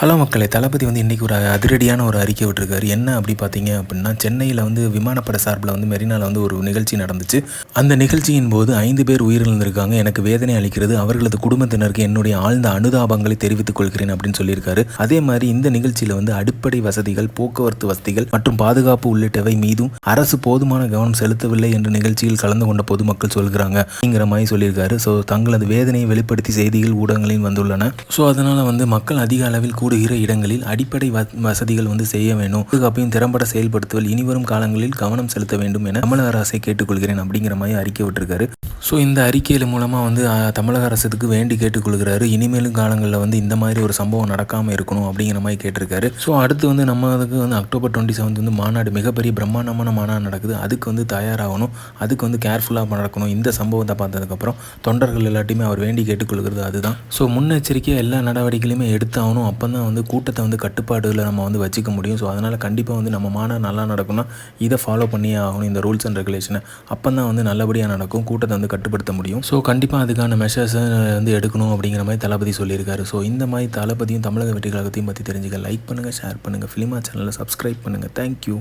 Hello மக்களே தளபதி வந்து இன்றைக்கி ஒரு அதிரடியான ஒரு அறிக்கை விட்டுருக்காரு. என்ன அப்படி பார்த்தீங்க அப்படின்னா சென்னையில் வந்து விமானப்பட சார்பில் வந்து மெரினாவில் வந்து ஒரு நிகழ்ச்சி நடந்துச்சு. அந்த நிகழ்ச்சியின் போது ஐந்து பேர் உயிரிழந்திருக்காங்க. எனக்கு வேதனை அளிக்கிறது. அவர்களது குடும்பத்தினருக்கு என்னுடைய ஆழ்ந்த அனுதாபங்களை தெரிவித்துக் கொள்கிறேன் அப்படின்னு சொல்லியிருக்காரு. அதே மாதிரி இந்த நிகழ்ச்சியில் வந்து அடிப்படை வசதிகள் போக்குவரத்து வசதிகள் மற்றும் பாதுகாப்பு உள்ளிட்டவை மீதும் அரசு போதுமான கவனம் செலுத்தவில்லை என்று நிகழ்ச்சியில் கலந்து கொண்ட பொதுமக்கள் சொல்கிறாங்க அப்படிங்கிற மாதிரி சொல்லியிருக்காரு. ஸோ தங்களது வேதனையை வெளிப்படுத்தி செய்திகள் ஊடகங்களில் வந்துள்ளன. ஸோ அதனால் வந்து மக்கள் அதிக அளவில் கூடுகிற இடங்களில் அடிப்படை வ- வசதிகள் வந்து செய்ய வேண்டும். பாதுகாப்பையும் திறம்பட செயல்படுத்துவதில் இனிவரும் காலங்களில் கவனம் செலுத்த வேண்டும் என தமிழக அரசை கேட்டுக்கொள்கிறேன் அப்படிங்கிற மாதிரி அறிக்கை விட்டுருக்காரு. ஸோ இந்த அறிக்கையில் மூலமாக வந்து தமிழக அரசுக்கு வேண்டி கேட்டுக்கொள்கிறாரு. இனிமேலும் காலங்களில் வந்து இந்த மாதிரி ஒரு சம்பவம் நடக்காமல் இருக்கணும் அப்படிங்கிற மாதிரி கேட்டிருக்காரு. ஸோ அடுத்து வந்து நம்ம அதுக்கு வந்து அக்டோபர் டுவெண்ட்டி செவன்த் வந்து மாநாடு மிகப்பெரிய பிரம்மாண்டமான மாநாடு நடக்குது. அதுக்கு வந்து தயாராகணும். அதுக்கு வந்து கேர்ஃபுல்லாக நடக்கணும். இந்த சம்பவத்தை பார்த்ததுக்கப்புறம் தொண்டர்கள் எல்லாத்தையுமே அவர் வேண்டி கேட்டுக்கொள்கிறது அதுதான். ஸோ முன்னெச்சரிக்கையாக எல்லா நடவடிக்கைகளுமே எடுத்தாகணும். அப்போ தான் வந்து கூட்டத்தை வந்து கட்டுப்பாடுகளை நம்ம வந்து வச்சுக்க முடியும். ஸோ அதனால் கண்டிப்பாக வந்து நம்ம மாநாடு நல்லா நடக்கணும்னா இதை ஃபாலோ பண்ணியே ஆகணும். இந்த ரூல்ஸ் அண்ட் ரெகுலேஷனை அப்போ தான் வந்து நல்லபடியாக நடக்கும். கூட்டத்தை வந்து கட்டுப்படுத்த முடியும். ஸோ கண்டிப்பாக அதுக்கான மெஷர்ஸை வந்து எடுக்கணும் அப்படிங்கிற மாதிரி தளபதி சொல்லியிருக்காரு. ஸோ இந்த மாதிரி தளபதியும் தமிழக வெற்றி கழகத்தையும் பற்றி தெரிஞ்சுக்க லைக் பண்ணுங்கள் ஷேர் பண்ணுங்கள் ஃபிலிமா சேனலை சப்ஸ்கிரைப் பண்ணுங்கள் தேங்க்யூ